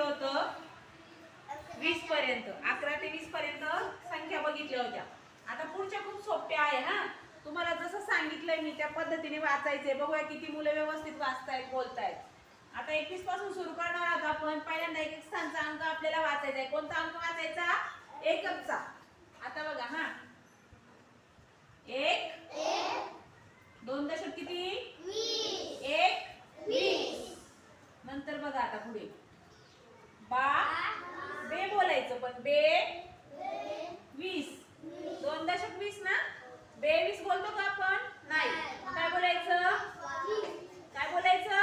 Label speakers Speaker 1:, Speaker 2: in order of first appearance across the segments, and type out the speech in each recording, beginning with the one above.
Speaker 1: केलं होतं. वीस पर्यंत अकरा ते वीस पर्यंत संख्या बघितल्या होत्या. आता पुढच्या खूप सोप्या आहे हा. तुम्हाला जसं सांगितलंय मी त्या पद्धतीने वाचायचंय. बघूया किती मुलं व्यवस्थित वाचतायत बोलतायत. आता एकवीसपासून सुरू करणार आहोत आपण. पहिल्यांदा एक एक स्थानचा अंक आपल्याला वाचायचा आहे कोणता अंक वाचायचा? एकचा आता बघा हा. एक दोन दशक किती एक नंतर बघा आता पुढे बा बे बोलायचं पण बे वीस दोन दशक वीस ना बेवीस बोलतो का आपण? नाही. काय बोलायचं? काय बोलायचं?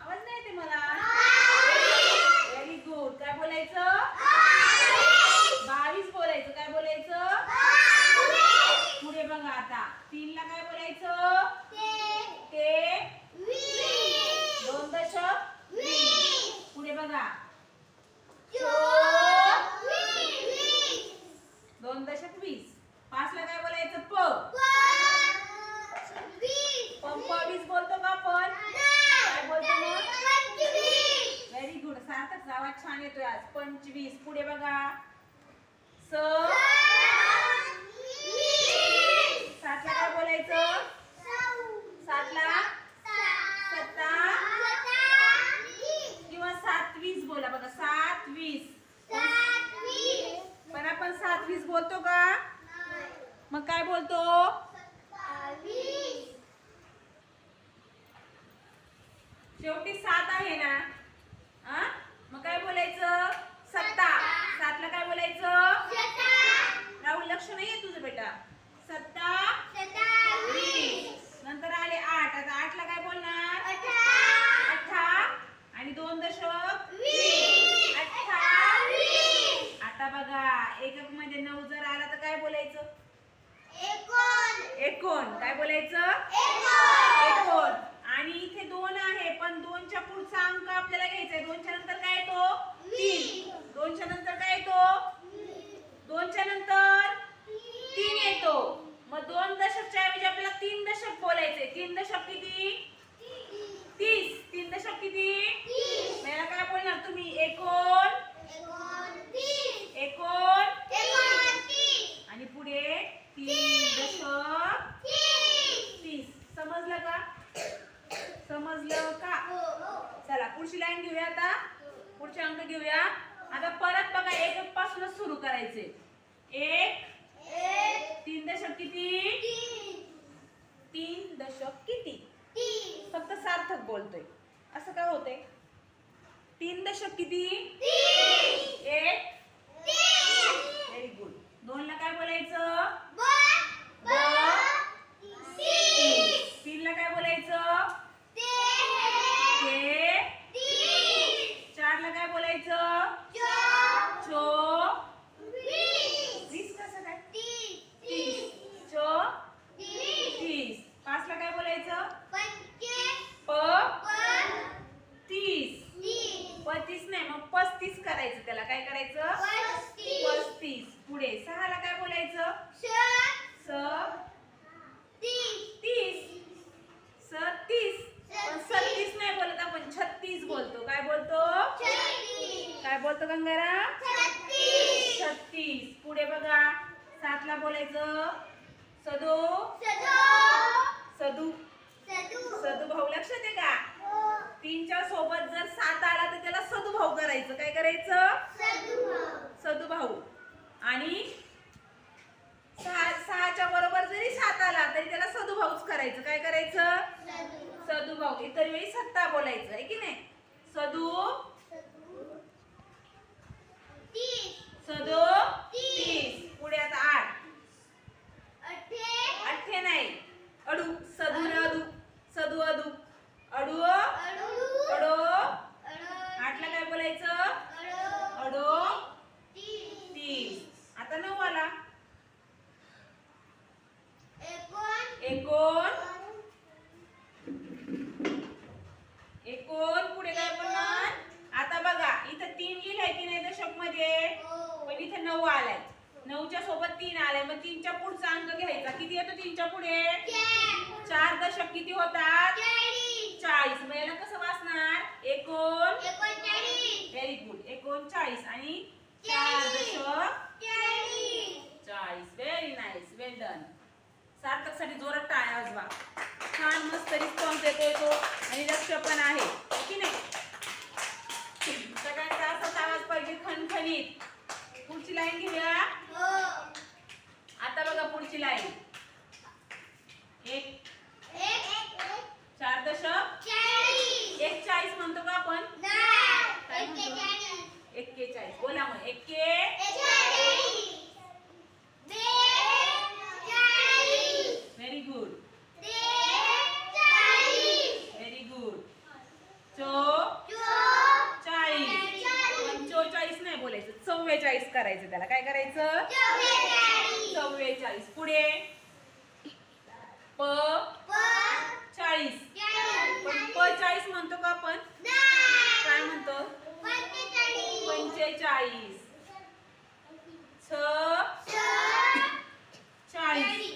Speaker 1: आवाज नाही येते मला. व्हेरी गुड काय बोलायचं? बावीस बोलायचं. काय बोलायचं? पुढे बघा आता. तीन ला काय बोलायचं? ते. दोन दशक. पुढे बघा. दोन दशक वीस पाच ला काय बोलायचं प पंप वीस बोलतो का आपण काय बोलतो मग व्हेरी गुड छान येतोय आज. पंचवीस. पुढे बघा. स. सातला काय बोलायचं? सातला? सत्ता? किंवा सात वीस बोला बघा. सात वीस पण आपण सात वीस बोलतो का? मग काय बोलतो? शेवटी सात आहे ना? काय बोलायचं? सत्ता. सातला काय बोलायचं? राहुल लक्ष नाहीये तुझं बेटा. सत्ता. नंतर आले आठ. आता आठला काय बोलणार? अठ्ठा आणि दोन दशक? आता बघा एककमध्ये नऊ जर आला तर काय बोलायचं? एकोण. काय बोलायचं? एकोण. आणि इथे दोन आहे पण दोनच्या पुढचा अंक आपल्याला घ्यायचा आहे. दोनच्या नंतर काय येतो? तीन. दोनच्या नंतर काय येतो दोनच्या नंतर तीन येतो मग दोन दशकच्या ऐवजी आपल्याला तीन दशक बोलायचे तीन दशक किती तीस तीन दशक किती मला काय बोलणार तुम्ही एकोण एकोण आणि पुढे तीन दशक तीस समजलं का समजलं का चला पुढची लाईन घेऊया आता पुढचे घेऊया आता परत बघा एक पासूनच सुरू करायचे. एक तीन दशक किती? तीन दशक किती? फक्त सार्थक बोलतोय. असं का होतंय? तीन दशक किती? एक. व्हेरी गुड दोन ला काय बोलायचं तीन ला काय बोलायचं ते चार ला काय बोलायचं चो वीस कसं काय तीस चो तीस पाच ला काय बोलायचं प तीस पतीस नाही मग पस्तीस करायचं त्याला? काय करायचं? पस्तीस पुढे. सहाला काय बोलायचं? स. तीस. सतीस. सत्तीस. नाही बोलत आपण. छत्तीस बोलतो. काय बोलतो? काय बोलतो गंगारा छत्तीस. पुढे बघा. सातला बोलायचं. सदो. सदू. सदू भाऊ लक्षात आहे का तीनच्या सोबत जर सात आला तर त्याला सदू करायचं काय करायचं? सदू भाऊ आणि सहा सहाच्या बरोबर जरी सात आला तरी त्याला सदू भाऊच करायचं. काय करायचं? सदू भाऊ इतर वेळी सत्ता बोलायचं आहे की नाही? सदू सदो तीस. पुढे आता आठ. अठ्ठे. नाही. अडू. सदू अदू. सदू अदू अडू अडो आठला काय बोलायचं अडो तीस आता नऊ आला एकोण एकोण पुढे काय बोलणार? आता बघा इथं तीन लिहिलंय की नाही दशकमध्ये पण इथे नऊ आलाय. नऊच्या सोबत तीन आलाय. मग तीनच्या पुढचा अंक घ्यायचा. किती येतो तीनच्या पुढे? चार. दशक किती होतात? चाळीस. मग याला कसं वाचणार? एकोण? व्हेरी गुड एकोणचाळीस. आणि चार दशक? चाळीस. व्हेरी नाईस वेल डन सार्थकसाठी जोरात टाळ्या वाजवा. मस्त रिस्पॉन्स देतोय तो आणि लक्ष पण आहे. हो की नाही? सगळ्यांचा असाच आवाज पाहिजे खणखणीत. पुढची लाईन घेऊया. आता बघा पुढची लाईन एक चार दशक एक चाळीस म्हणतो का आपण एक्केचाळीस बोला मग एक्के व्हेरी गुड व्हेरी गुड चो चाळीस पंचोचाळीस नाही बोलायचं चव्वेचाळीस करायचं त्याला काय करायचं चव्वेचाळीस पुढे प चाळीस पण प चाळीस म्हणतो का आपण काय म्हणतो पंचेचाळीस छ चाळीस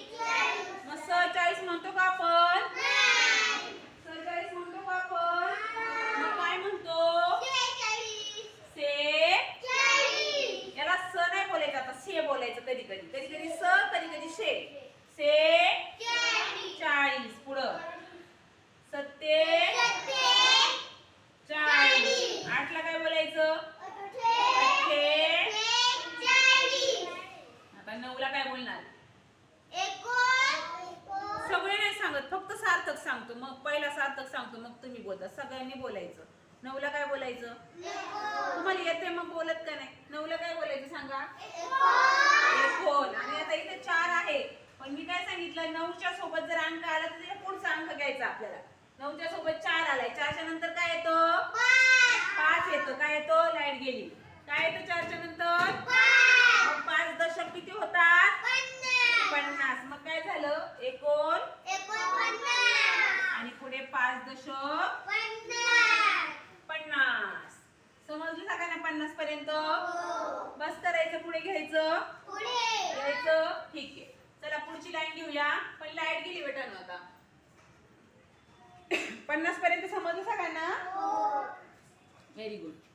Speaker 1: मग स चाळीस म्हणतो का आपण स चाळीस म्हणतो का आपण मग काय म्हणतो से याला स नाही बोलायचं आता से बोलायचं कधी कधी कधी कधी स कधी कधी शे से चाळीस पुढं सत्ते चाळीस आठला काय बोलायचं अठ्ठे आता नऊला काय बोलणार सगळे नाही सांगत फक्त सार्थक सांगतो मग सार्थक सांगतो मग तुम्ही बोलता. सगळ्यांनी बोलायचं. नऊला काय बोलायचं? तुम्हाला येते मग बोलत का नाही? नऊला काय बोलायचं सांगा? आणि आता इथे चार आहे. पण मी काय सांगितलं? नऊच्या सोबत जर अंक आला तर पुढचा अंक घ्यायचा आपल्याला. नऊच्या सोबत चार आलाय. चारच्या नंतर काय येतो? पाच येतो. काय येतो? लाइट गेली. काय येतो चारच्या नंतर? मग पाच दशक किती होतात पन्नास मग काय झालं एकोण आणि पुढे पाच दशक पन्नास समजलं सगळ्यांना पन्नास पर्यंत बस घ्यायचं घ्यायचं ठीक आहे. चला पुढची लाईन घेऊया. पण लाइट गेली बेटा ना आता. पन्नास पर्यंत समजलं सगळ्यांना? Very good